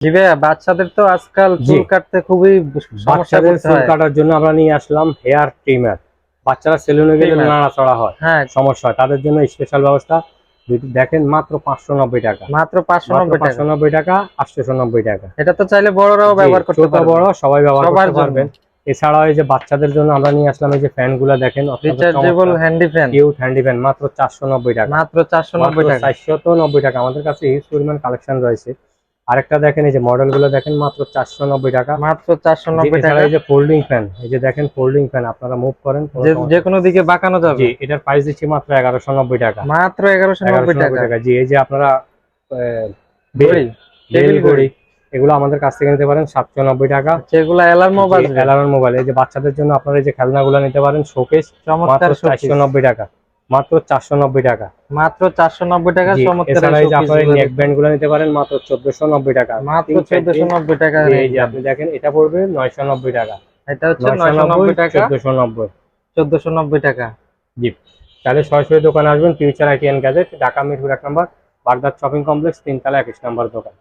জি ভাইয়া বাচ্চাদের তো আজকাল চুল কাটতে খুবই সমস্যা বাচ্চাদের চুল কাটার জন্য আমরা নিয়ে আসলাম হেয়ার ট্রিমার। বাচ্চারা সেলুনে গেলে নাড়াচড়া হয় হ্যাঁ। সমস্যা হয়। তাদের জন্য স্পেশাল ব্যবস্থা দেখেন মাত্র পাঁচশো নব্বই টাকা। মাত্র পাঁচশো নব্বই টাকা। পাঁচশো নব্বই টাকা আটশোশো নব্বই টাকা। এটা তো চাইলে বড়রাও ব্যবহার জি, করতে পারবে বড় সবাই ব্যবহার সবার করতে পারবেন। এছাড়াও এই যে বাচ্চাদের জন্য আমরা নিয়ে আসলাম এই যে ফ্যানগুলা দেখেন rechargeable handy fan cute handy fan মাত্র চারশো নব্বই টাকা। মাত্র চারশো নব্বই টাকা। চারশো নব্বই টাকা। আমাদের কাছে হিউজ পরিমাণ কালেকশন রয়েছে। আরেকটা দেখেন এই যে মডেলগুলো দেখেন মাত্র চারশো নব্বই টাকা। মাত্র চারশো নব্বই টাকা। এই যে ফোল্ডিং ফ্যান এই যে দেখেন ফোল্ডিং ফ্যান আপনারা মুভ করেন যে- কোনো দিকে বাঁকানো যাবে। এটার প্রাইস দিচ্ছি মাত্র এগারোশো নব্বই টাকা। মাত্র এগারোশো নব্বই টাকা। জি এই যে আপনারা এগুলো আমাদের কাছ থেকে নিতে পারেন সাতশো নব্বই টাকা। যেগুলো অ্যালার্মও মোবাইল অ্যালার্ম মোবাইল এই যে বাচ্চাদের জন্য আপনারা এই যে খেলনাগুলো নিতে পারেন শোকেস চমৎকার মাত্র চারশো নব্বই টাকা। মাত্র চারশো নব্বই টাকা। মাত্র চারশো নব্বই টাকা জি, চমৎকার এই যে আপনারা গুলো নেক ব্যান্ডগুলো নিতে পারেন মাত্র চোদ্দশো নব্বই টাকা। মাত্র তিন চারটে- চোদ্দশো নব্বই টাকা এই যে আপনি দেখেন এটা পড়বে নয়শো নব্বই টাকা। এটা হচ্ছে নয়শো নব্বই টাকা। চোদ্দশো নব্বই। চোদ্দশো নব্বই টাকা। জি তাহলে সরাসরি দোকানে আসবেন future IT gadget Dhaka Mirpur এক নম্বর বাগদাদ শপিং কমপ্লেক্স তিনতলা একুশ নম্বর দোকান।